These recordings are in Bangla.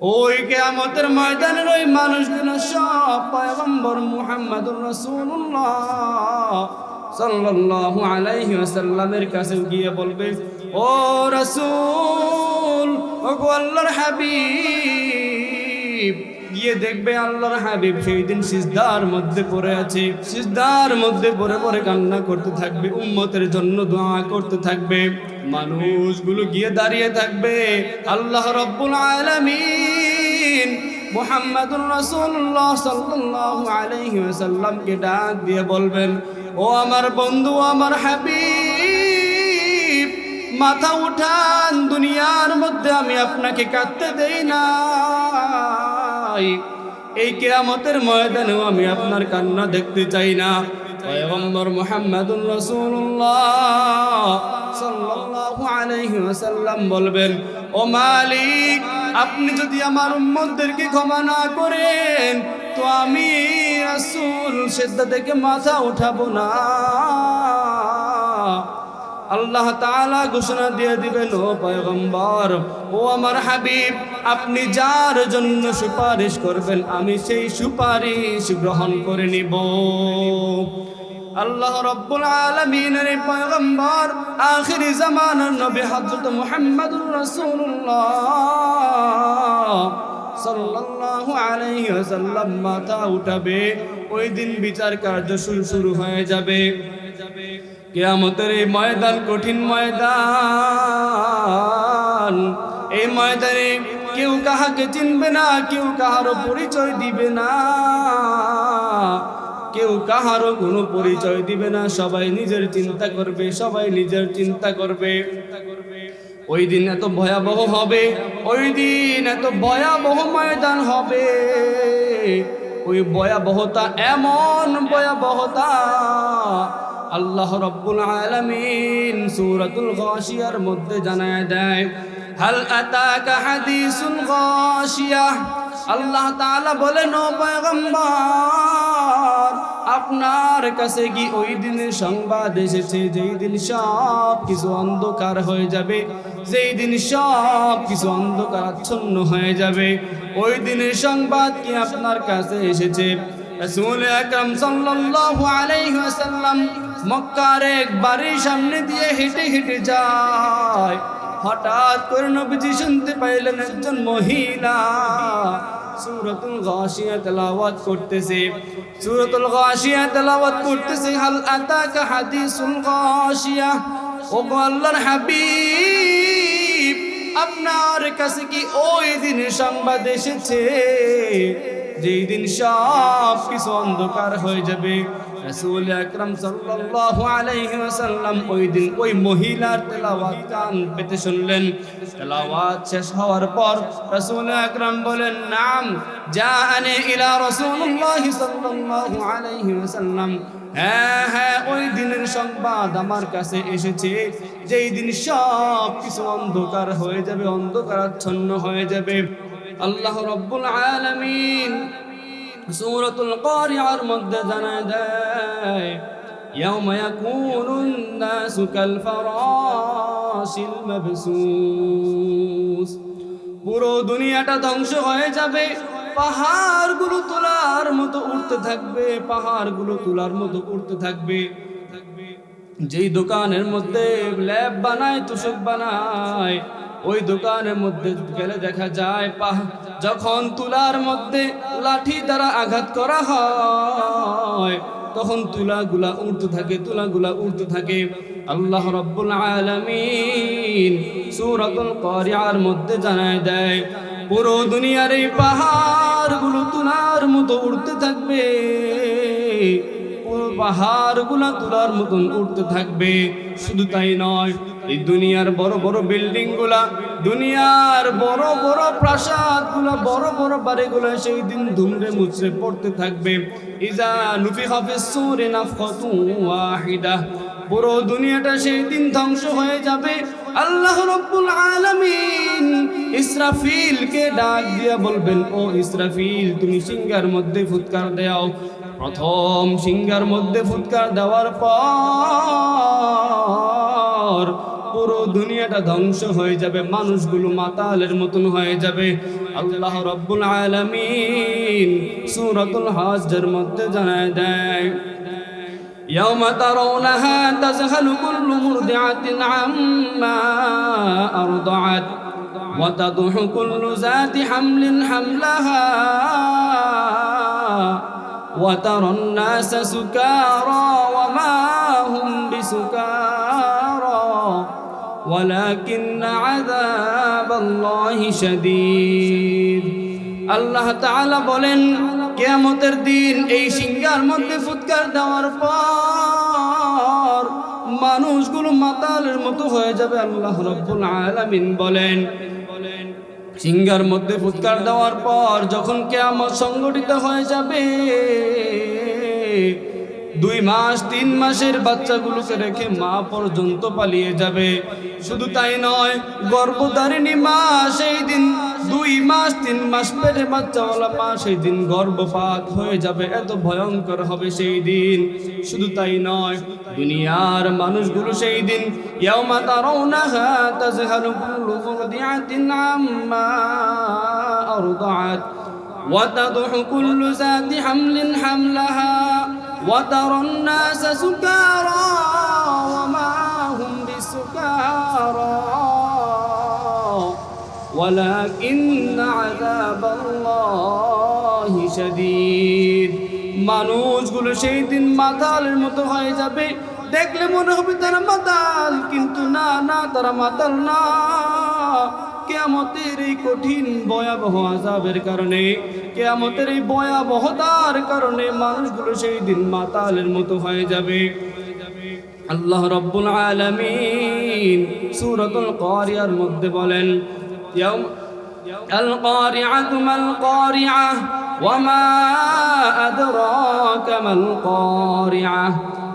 ওই কেয়ামতের ময়দানের ওই মানুষগুলো সব পয়গম্বর মুহাম্মদুর রাসূলুল্লাহ সাল্লাল্লাহু আলাইহি ওয়াসাল্লামের কাছে গিয়ে বলবে, ও রাসূল ও আল্লাহর হাবিব গিয়ে দেখবে আল্লাহর হাবিব সেই দিন সিজদার মধ্যে পড়ে আছে। সিজদার মধ্যে পড়ে পড়ে কান্না করতে থাকবে, উম্মতের জন্য দোয়া করতে থাকবে। মানুষগুলো গিয়ে দাঁড়িয়ে থাকবে, আল্লাহ রব্বুল আলামিন মুহাম্মাদুর রাসূলুল্লাহ সাল্লাল্লাহু আলাইহি ওয়াসাল্লামকে ডাক দিয়ে বলবেন, ও আমার বন্ধু আমার হাবিব, মাথা উঠান, দুনিয়ার মধ্যে আমি আপনাকে কাঁদতে দেই নাই। এই কেয়ামতের ময়দানেও আমি আপনার কান্না দেখতে চাই না। পয়গম্বর মুহাম্মাদুর রাসূলুল্লাহ সাল্লাল্লাহু আলাইহি ওয়াসাল্লাম বলবেন, ও মালিক, আপনি যদি আমার উম্মতদেরকে ক্ষমা না করেন, তো আমি রাসূল সেদ্ধা থেকে মাথা উঠাবো না। আল্লাহ তাআলা ঘোষণা দিয়ে দিবেন, ও পয়গম্বর, ও আমার হাবিব, আপনি যার জন্য সুপারিশ করবেন, আমি সেই সুপারিশ গ্রহণ করে নিব। আল্লাহ রব্বুল আলামিনের পয়গম্বর, আখিরি জামানার নবী হযরত মুহাম্মদুর রাসূলুল্লাহ সাল্লাল্লাহু আলাইহি ওয়াসাল্লাম মাথা উঠাবে, ওই দিন বিচার কার্য শুরু শুরু হয়ে যাবে। কেয়ামতের এই ময়দান, কঠিন ময়দান। এই ময়দানে কেউ কাহাকে চিনবে না, কেউ কাহারও পরিচয় দিবে না। কেউ কাহারও কোনো পরিচয় দিবে না, সবাই নিজের চিন্তা করবে, সবাই নিজের চিন্তা করবে। ওই দিন এত ভয়াবহ হবে, ওই দিন এত ভয়াবহ ময়দান হবে। ওই ভয়াবহতা এমন ভয়াবহতা আল্লাহ রব্বুল আলামিন সূরাতুল গাশিয়ার মধ্যে জানায় দেয়, হাল আতাকা হাদিসুল গাশিয়া? আল্লাহ তাআলা বলেন, ও পয়গম্বর, আপনার কাছে কি ওই দিনের সংবাদ এসেছে যেই দিন সব কিছু অন্ধকার হয়ে যাবে? যেই দিন সব কিছু অন্ধকার আচ্ছন্ন হয়ে যাবে? ওই দিনের সংবাদ কি আপনার কাছে এসেছে? রাসূল আকরাম সাল্লাল্লাহু আলাইহি ওয়াসাল্লাম মক্কার এক বাড়ির সামনে দিয়ে হেঁটে হেঁটে যায়। হঠাৎ করে নবীজি শুনতে পাইলেন একজন মহিলা। সূরাতুল সূরাতুল তেলাওয়াত আপনার কাছে কি ওই দিনের সংবাদ এসেছে? যেই দিন সব কিছু অন্ধকার হয়ে যাবে, রাসূল আকরাম সাল্লাল্লাহু আলাইহি ওয়াসাল্লাম ওই দিন ওই মহিলার তেলাওয়াত কান পেতে শুনলেন। তেলাওয়াত শেষ হওয়ার পর রাসূল আকরাম বলেন, নাম জাআনি ইলা রাসূলুল্লাহ সাল্লাল্লাহু আলাইহি ওয়াসাল্লাম। হ্যাঁ হ্যাঁ ওই দিনের সংবাদ আমার কাছে এসেছে। যেই দিন সব কিছু অন্ধকার হয়ে যাবে অন্ধকার আচ্ছন্ন হয়ে যাবে। আল্লাহ রব্বুল আলামিন সূরাতুল কারিয়ার মধ্যে জানায় দেয় يوم يكون الناس كالفراش المبثوث পুরো দুনিয়াটা ধ্বংস হয়ে যাবে পাহাড়গুলো তোলার মতো উঠতে থাকবে পাহাড়গুলো তোলার মতো উঠতে থাকবে যেই দোকানের মধ্যে ল্যাব বানায় তোষক বানায় ওই দোকানের মধ্যে গেলে দেখা যায়, পাহ, যখন তুলার মধ্যে লাঠি দ্বারা আঘাত করা হয়, তখন তুলাগুলা উঠতে থাকে, তুলাগুলা উঠতে থাকে। আল্লাহ রব্বুল আলামিন সূরাতুল কারিয়ার মধ্যে জানায় দেয়, পুরো দুনিয়ার এই পাহাড়গুলো তুলার মতো উঠতে থাকবে। পুরো পাহাড়গুলা তুলার মতন উঠতে থাকবে। শুধু তাই নয় এই দুনিয়ার বড় বড় বিল্ডিংগুলা দুনিয়ার বড় বড় প্রাসাদগুলা বড় বড় বাড়িগুলো সেই দিন ধুমরে মুচড়ে পড়তে থাকবে। ইজা নুফি হাফিজ সুরে নাফখাতু ওয়াহিদা। পুরো দুনিয়াটা সেই দিন ধ্বংস হয়ে যাবে। আল্লাহ রব্বুল আলামিন ইসরাফিলকে ডাক দিয়া বলবেন, ও ইসরাফিল, তুমি সিংহার মধ্যে ফুৎকার দাও। প্রথম সিংহার মধ্যে ফুৎকার দেওয়ার পর পুরো দুনিয়াটা ধ্বংস হয়ে যাবে মানুষগুলো মাতালের মতন হয়ে যাবে আল্লাহ রব্বুল আলামিন সূরাতুল হজ্জের মধ্যে জানায় দেয় يوم ترونها تذهل كل مرضعة عما أرضعت وتضح كل ذات حمل حملها وترى الناس سكارى وما هم بسكارى ولكن عذاب الله شديد আল্লাহ তাআলা বলেন কিয়ামতের দিন এই সিংহার মধ্যে ফুৎকার দেওয়ার পর মানুষগুলো মাতালের মতো হয়ে যাবে আল্লাহ রব্বুল আলামিন বলেন সিংহার মধ্যে ফুৎকার দেওয়ার পর যখন কেয়ামত সংগঠিত হয়ে যাবে দুই মাস তিন মাসের বাচ্চাগুলোকে রেখে মা পর্যন্ত পালিয়ে যাবে শুধু তাই নয় গর্ভধারিণী মা সেই দিন দুই মাস তিন মাস পেটে বাচ্চাওয়ালা মা সেই দিন গর্ভপাত হয়ে যাবে এত ভয়ঙ্কর হবে সেই দিন শুধু তাই নয় দুনিয়ার মানুষগুলো সেই দিন ইয়াউমা তারাউনাহা তাজহালু কুল্লু মুরদিআতিন আম্মা আরদাআত وتضح كل ذات حمل حملها وترى الناس سكارى وما هم بسكارى ولكن عذاب الله شديد মানুষগুলো সেই দিন মাতালের মতো হয়ে যাবে দেখলে মনে হবে তারা মাতাল কিন্তু না না তারা মাতাল না কেয়ামতের এই কঠিন ভয়াবহ আজাবের কারণে কেয়ামতের এই ভয়াবহতার কারণে মানুষগুলো সেই দিন মাতালের মতো হয়ে যাবে আল্লাহ রব্বুল আলামিন সূরাতুল কারিয়ার মধ্যে বলেন ইয়াউম القارعة ما القارعة وما أدراك ما القارعة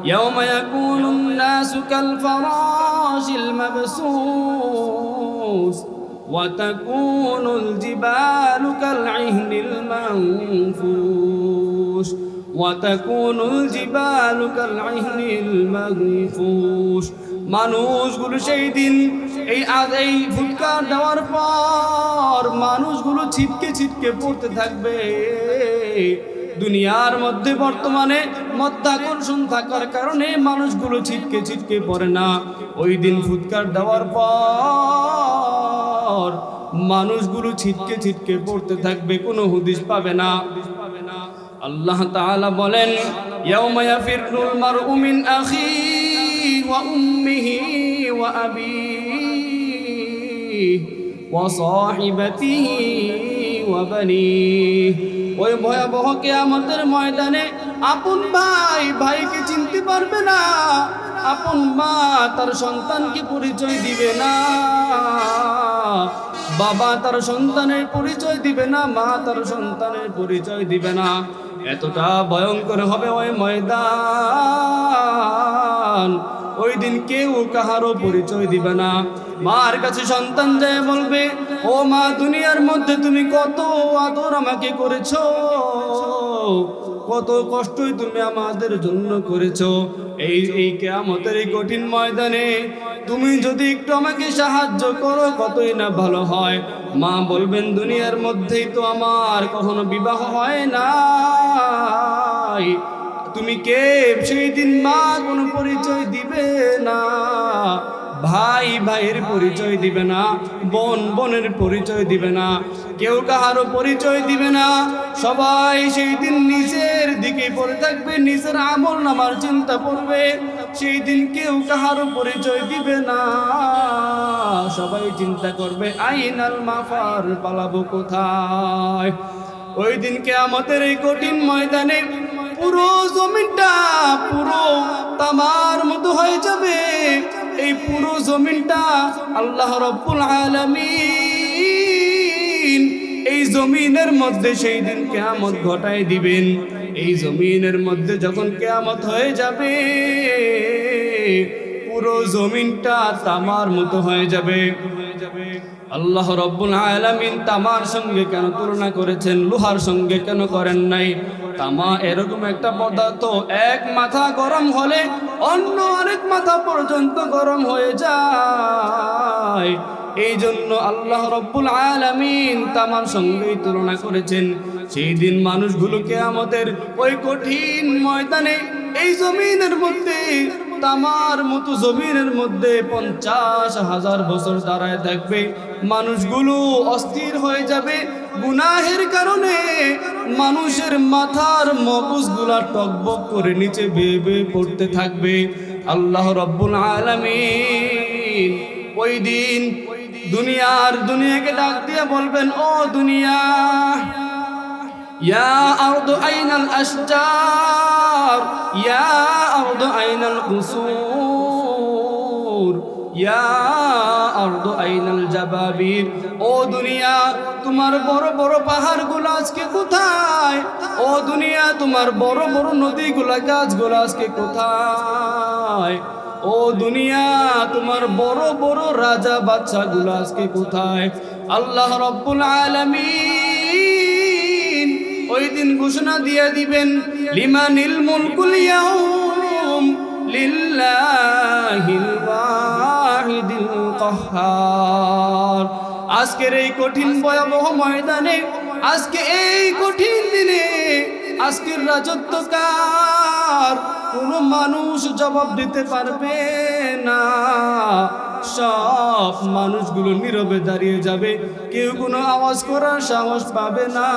يوم يكون الناس كالفراش المبثوث وتكون الجبال كالعهن المنفوش وتكون الجبال كالعهن المنفوش মানুষগুলো সেই দিন এই আজ এই ফুটকার দেওয়ার পর মানুষগুলো ছিটকে ছিটকে পড়তে থাকবে দুনিয়ার মধ্যে বর্তমানে মধ্যাকর্ষণ থাকার কারণে মানুষগুলো ছিটকে ছিটকে পড়ে না ওই দিন ফুটকার দেওয়ার পর মানুষগুলো ছিটকে ছিটকে পড়তে থাকবে, কোনো হুদিস পাবে না। আল্লাহ তাআলা বলেন, ইয়াউমা ইয়াফিরুল মারউ মিন আখিহি ওয়া উম্মিহি ওয়া আবিহি ওয়া সাহিবাতিহি ওয়া বানিহি। ওই ভয়াবহ কিয়ামতের ময়দানে আপন ভাই ভাইকে চিনতে পারবে না, আপন মা তার সন্তানকে পরিচয় দিবে না। বাবা তার সন্তানের পরিচয় দিবে না, মা তার সন্তানের পরিচয় দিবে না। এতটা ভয়ঙ্কর হবে ওই ময়দান। ওই দিন কেউ কাহারও পরিচয় দিবে না। মার কাছে সন্তান যায় বলবে, ও মা, দুনিয়ার মধ্যে তুমি কত আদর আমাকে করেছ। কত কষ্টই তুমি আমাদের জন্য করেছ। এই এই কেয়ামতের এই কঠিন ময়দানে তুমি যদি একটু আমাকে সাহায্য করো, কতই না ভালো হয়। মা বলবেন, দুনিয়ার মধ্যেই তো আমার কখনো বিবাহ হয় না তুমি কে? সেই দিন মা কোনো পরিচয় দিবে না। ভাই ভাইয়ের পরিচয় দিবে না, বোন বোনের পরিচয় দিবে না, কেউ কাহারও পরিচয় দিবে না। সবাই সেই দিন নিজের দিকে পড়ে থাকবে, নিজের আমল নামার চিন্তা করবে। সেই দিন কেউ কাহারও পরিচয় দিবে না। সবাই চিন্তা করবে, আইনাল মাফার পালাবো কোথায়? ওই দিনকে আমাদের এই কঠিন ময়দানে পুরো জমিনটা পুরো তামার মতো হয়ে যাবে। এই পুরো জমিনটা আল্লাহ রব্বুল আলমিন এই জমিনের মধ্যে সেই দিন কেয়ামত ঘটায় দিবেন। এই জমিনের মধ্যে যখন কেয়ামত হয়ে যাবে, পুরো জমিনটা তামার মতো হয়ে যাবে। আল্লাহ রব্বুল আলামিন তামার সঙ্গে কেন তুলনা করেছেন, লোহার সঙ্গে কেন করেন নাই? তামা এরকম একটা পদার্থ, এক মাথা গরম হলে অন্য অনেক মাথা পর্যন্ত গরম হয়ে যায়। এই জন্য আল্লাহ রব্বুল আলামিন তামার সঙ্গেই তুলনা করেছেন। সেই দিন মানুষগুলোকে আমাদের ওই কঠিন ময়দানে, এই জমিনের মধ্যে তামার মতো জমিনের মধ্যে পঞ্চাশ হাজার বছর দাঁড়ায় থাকবে। মানুষগুলো অস্থির হয়ে যাবে। গুনাহের কারণে মানুষের মাথার মগজগুলা টকবক করে নিচে বেয়ে বেয়ে পড়তে থাকবে। আল্লাহ রব্বুল আলামিন ওই দিন দুনিয়ার দুনিয়াকে ডাক দিয়ে বলবেন, ও দুনিয়া يا أرض أين الأشجار يا أرض أين القصور يا أرض أين الجبابير ও দুনিয়া তোমার বড় বড় পাহাড়গুলো আজকে কোথায় ও দুনিয়া তোমার বড় বড় নদীগুলা গাছগুলো আজকে কোথায় ও দুনিয়া তোমার বড় বড় রাজা বাচ্চাগুলো আজকে কোথায় আল্লাহ রব্বুল আলামিন ওই দিন ঘোষণা দিয়ে দিবেন লিমানিল মুলকুল ইয়াউম লিল্লাহিল ওয়াহিদিল কাহ্হার আজকের এই কঠিন ভয়াবহ ময়দানে, আজকে এই কঠিন দিনে, আজকের রাজত্ব কার কোনো মানুষ জবাব দিতে পারবে না। সব মানুষগুলো নীরবে দাঁড়িয়ে যাবে। কেউ কোনো আওয়াজ করার সাহস পাবে না।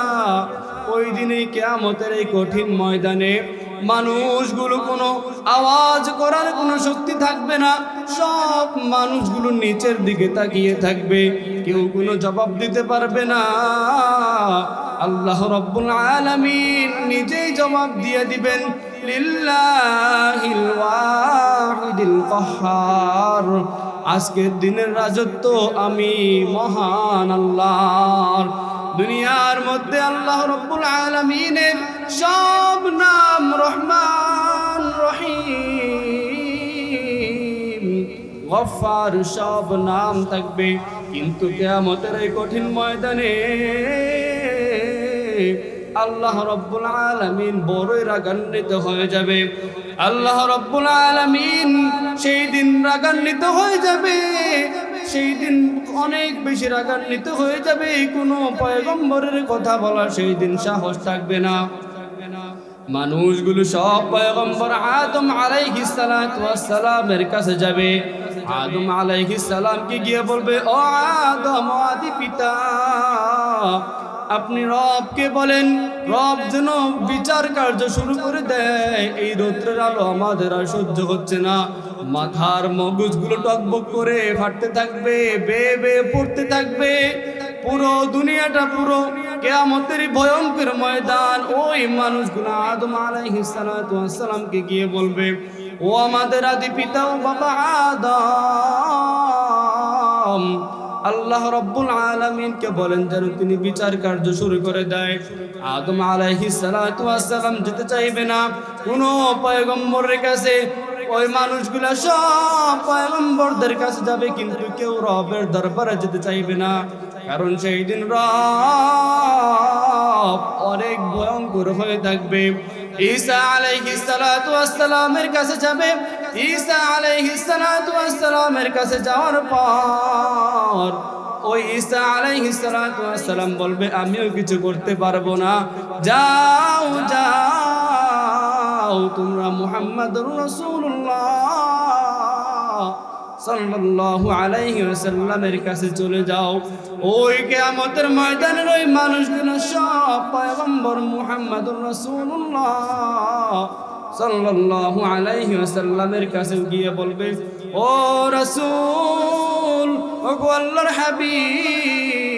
ওই দিনে কেয়ামতের এই কঠিন ময়দানে মানুষগুলো কোনো আওয়াজ করার কোনো শক্তি থাকবে না। সব মানুষগুলো নিচের দিকে তাকিয়ে থাকবে। কেউ কোনো জবাব দিতে পারবে না। আল্লাহ রব্বুল আলামিন নিজেই জবাব দিয়ে দিবেন, লিল্লাহিল ওয়াহিদিল কাহ্হার আজকের দিনের রাজত্ব আমি মহান আল্লাহর। দুনিয়ার মধ্যে আল্লাহ রব্বুল আলামিনের সব নাম রহমান রহিম। গফার সব নাম থাকবে, কিন্তু কেয়ামতের এই কঠিন ময়দানে আল্লাহ রব্বুল আলামিন বড়ই রাগান্বিত হয়ে যাবে। আল্লাহ রব্বুল আলামিন সেই দিন রাগান্বিত হয়ে যাবে। সেই দিন অনেক বেশি রাগান্বিত হয়ে যাবে। কোনো পয়গম্বরের কথা বলা সেই দিন সাহস থাকবে না। মানুষগুলো সব পয়গম্বর আদম আলাইহিস সালামের কাছে যাবে। আদম আলাইহিস সালামকে গিয়ে বলবে, ও আদম আদি পিতা আপনি রবকে বলেন, রব যেন বিচার কার্য শুরু করে দেয়। এই রৌদ্রের আলো আমাদের আর সহ্য হচ্ছে না। মাথার মগজগুলো টকবক করে ফাটতে থাকবে বে বে পড়তে থাকবে। পুরো দুনিয়াটা পুরো কেয়ামতের ভয়ঙ্কর ময়দান। ওই মানুষগুলো আদম আলাইহিস সালাতু সালামকে গিয়ে বলবে, ও আমাদের আদি পিতা ও বাবা আদম আল্লাহ রব্বুল আলমিনকে বলেন যেন তিনি বিচার কার্য শুরু করে দেয়। আদম আলাইহি সালাম যেতে চাইবে না। কোনো পয়গম্বরের কাছে ওই মানুষগুলা সব পয়গম্বরদের কাছে যাবে, কিন্তু কেউ রবের দরবারে যেতে চাইবে না। কারণ সেই দিন রব অনেক ভয়ঙ্কর হয়ে থাকবে। ঈসা ওয়াস সালামের কাছে যাবে ঈসা আলাইহিস সালাতু ওয়াস সালামের কাছে যাওয়ার পর ওই ঈসা আলাইহিস সালাতু ওয়াস সালাম বলবে, আমিও কিছু করতে পারব না। যাও যাও, তোমরা মুহাম্মাদুর রাসূলুল্লাহ সাল্লাল্লাহু আলাইহি ওয়াসাল্লামের কাছে চলে যাও। ওই কিয়ামতের ময়দানের ওই মানুষগুলো সব পয়গম্বর মুহাম্মাদুর রাসূলুল্লাহ সাল্লাল্লাহু আলাইহি ওয়াসাল্লামের কাছে গিয়ে বলবে, ও রাসূল ও গো আল্লাহর হাবিব।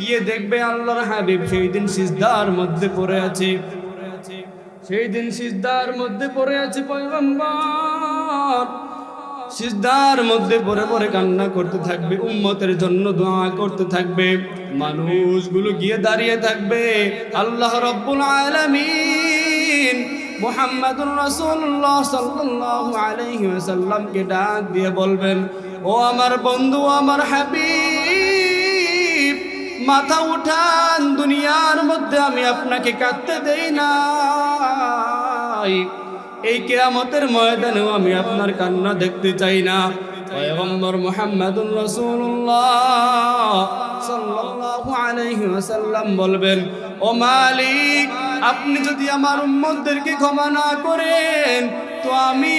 গিয়ে দেখবে আল্লাহর হাবিব সেই দিন সিজদার মধ্যে পড়ে আছে। সেই দিন সিজদার মধ্যে পড়ে আছে পয়গম্বর। সিজদার মধ্যে পরে পরে কান্না করতে থাকবে, উম্মতের জন্য দোয়া করতে থাকবে। মানুষগুলো গিয়ে দাঁড়িয়ে থাকবে, আল্লাহ রব্বুল আলামিন মুহাম্মাদুর রাসূলুল্লাহ সাল্লাল্লাহু আলাইহি ওয়াসাল্লামকে ডাক দিয়ে বলবেন, ও ও আমার বন্ধু আমার হাবিব, মাথা উঠান, দুনিয়ার মধ্যে আমি আপনাকে কাঁদতে দেই না এই কেয়ামতের ময়দানেও আমি আপনার কান্না দেখতে চাই না। পয়গম্বর মুহাম্মাদুর রাসূলুল্লাহ সাল্লাল্লাহু আলাইহি ওয়াসাল্লাম বলবেন, ও মালিক আপনি যদি আমার উম্মতদেরকে ক্ষমা না করেন, তো আমি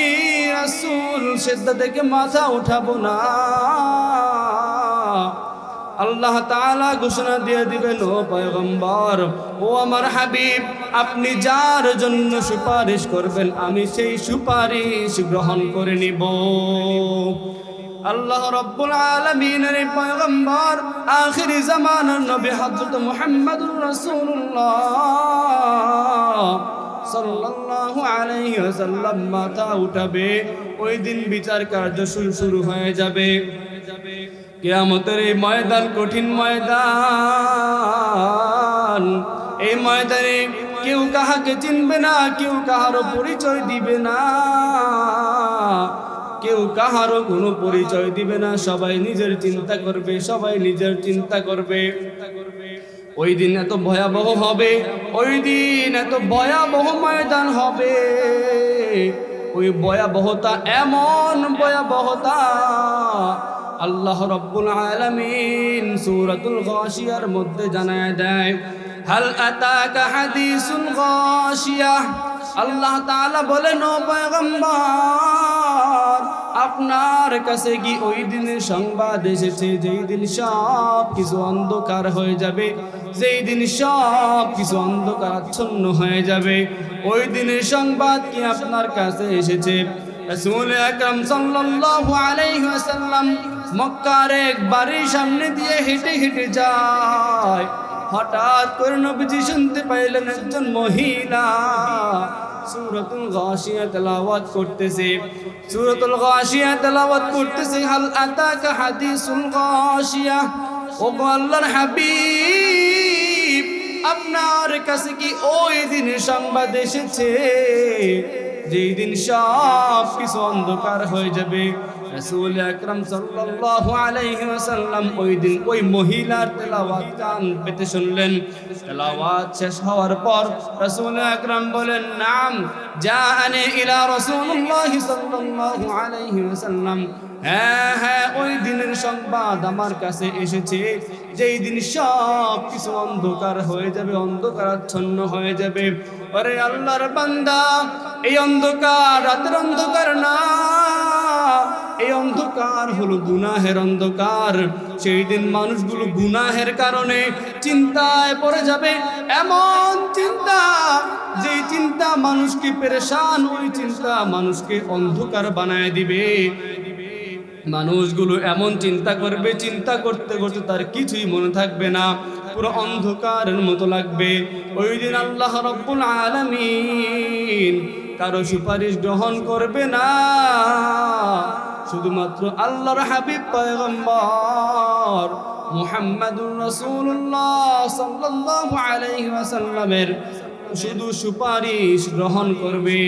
রাসূল সেদ্ধা থেকে মাথা উঠাবো না। আল্লাহ তাআলা ঘোষণা দিয়ে দিবেন, ও পয়গম্বর, ও আমার হাবিব, আপনি যার জন্য সুপারিশ করবেন, আমি সেই সুপারিশ গ্রহণ করে নিব। আল্লাহ রব্বুল আলামিনের পয়গম্বর আখিরি জামানার নবী হযরত মুহাম্মদুর রাসূলুল্লাহ সাল্লাল্লাহু আলাইহি ওয়াসাল্লাম মাথা উঠাবে। ওই দিন বিচার কার্য শুরু হয়ে যাবে। কেয়ামতের এই ময়দান, কঠিন ময়দান। এই ময়দানে কেউ কাহাকে চিনবে না, কেউ কাহারও পরিচয় দিবে না। কেউ কাহারও কোনো পরিচয় দিবে না, সবাই নিজের চিন্তা করবে, সবাই নিজের চিন্তা করবে। ওই দিন এত ভয়াবহ হবে, ওই দিন এত ভয়াবহ ময়দান হবে। ওই ভয়াবহতা, এমন ভয়াবহতা আল্লাহ রব্বুল আলামিন সূরাতুল গাশিয়ার মধ্যে জানায় দেয়, হাল আতাকা হাদিসুল গাশিয়া? আল্লাহ তাআলা বলেন, ও আপনার কাছে কি ওই দিনের সংবাদ এসেছে যেই দিন সব কিছু অন্ধকার হয়ে যাবে? যেই দিন সব কিছু অন্ধকার আচ্ছন্ন হয়ে যাবে? ওই দিনের সংবাদ কি আপনার কাছে এসেছে? মক্কার এক বাড়ির সামনে দিয়ে হেঁটে হেঁটে যায়। হঠাৎ করে নবীজি শুনতে পাইলেন একজন মহিলা। সুরতুল গাশিয়া তেলাওয়াত করতেছে। সুরতুল গাশিয়া তেলাওয়াত করতেছে, হাল আতাকা হাদিসুল গাশিয়া? ও আল্লাহর হাবিব, আপনার কাছে কি ওই দিনের সংবাদ এসেছে? যেই দিন সব কিছু অন্ধকার হয়ে যাবে। রাসূল আকরাম সাল্লাল্লাহু আলাইহি ওয়াসাল্লাম ওই দিন ওই মহিলার তেলাওয়াত কান পেতে শুনলেন। তেলাওয়াত শেষ হওয়ার পর রাসূল আকরাম বলেন, নাম, জাআনি ইলা রাসূলুল্লাহি সাল্লাল্লাহু আলাইহি ওয়াসাল্লাম। হ্যাঁ হ্যাঁ ওই দিনের সংবাদ আমার কাছে এসেছে। যেই দিন সব কিছু অন্ধকার হয়ে যাবে, অন্ধকারাচ্ছন্ন হয়ে যাবে। আরে আল্লাহর বান্দা, এই অন্ধকার রাতের অন্ধকার না। এই অন্ধকার হলো গুনাহের অন্ধকার। সেই দিন মানুষগুলো গুনাহের কারণে চিন্তায় পড়ে যাবে। এমন চিন্তা যে চিন্তা মানুষকে পেরেশান, ওই চিন্তা মানুষকে অন্ধকার বানায় দিবে। মানুষগুলো এমন চিন্তা করবে, চিন্তা করতে করতে তার কিছুই মনে থাকবে না। পুরো অন্ধকারের মতো লাগবে। ওই দিন আল্লাহ রব্বুল আলামিন কারও সুপারিশ গ্রহণ করবে না। শুধুমাত্র আল্লাহর হাবিব পয়গম্বর মুহাম্মাদুর রাসূলুল্লাহ সাল্লাল্লাহু আলাইহি ওয়াসাল্লামের শুধু সুপারিশ গ্রহণ করবে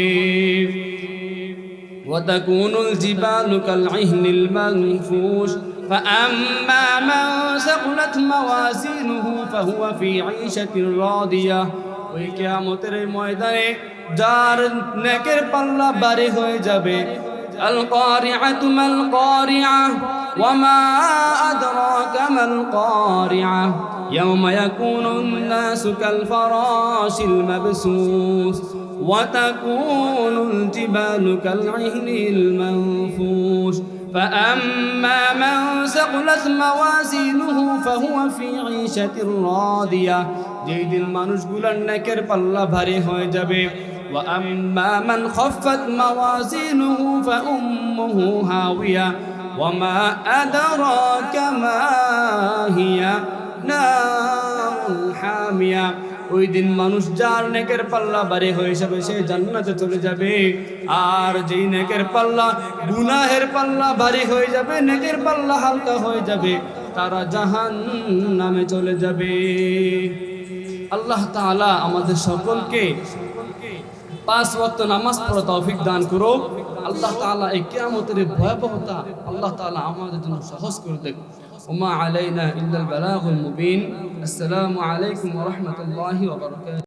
وتكون الجبال كالعهن المنفوش فأما من ثقلت موازينه فهو في عيشة راضية ওই কেয়ামতের এই ময়দানে যার নেকের পাল্লা বাড়ি হয়ে যাবে আল কারিআতু মাল কারিআ ওয়ামা আদরাকা মাল কারিআ يوم يكون الناس كالفراش المبثوث وتكون الجبال كالعهن المنفوش فأما من ثقلت موازينه فهو في عيشة راضية যেই দিন মানুষগুলোর নেকের পাল্লা ভারী হয়ে যাবে وأما من خفت موازينه فأمه هاوية وما أدراك ما هي نار حامية ওই দিন মানুষ যার নেকের পাল্লা বাড়ি হয়ে যাবে সে জান্নাতে চলে যাবে আর যেই নেকের পাল্লা গুনাহের পাল্লা ভারী হয়ে যাবে নেকের পাল্লা হালকা হয়ে যাবে তারা জাহান নামে চলে যাবে আল্লাহ তাআলা আমাদের সকলকে পাঁচ ওয়াক্ত নামাজ পড়া তৌফিক দান করো। আল্লাহ তাআলা এই কিয়ামতের ভয়াবহতা আল্লাহ তাআলা আমাদের জন্য সহজ করে দেন ওমা আলাইনা ইল্লাল বালাগুল মুবিন। আসসালামু আলাইকুম ওয়া রাহমাতুল্লাহি ওয়া বারাকাতুহু।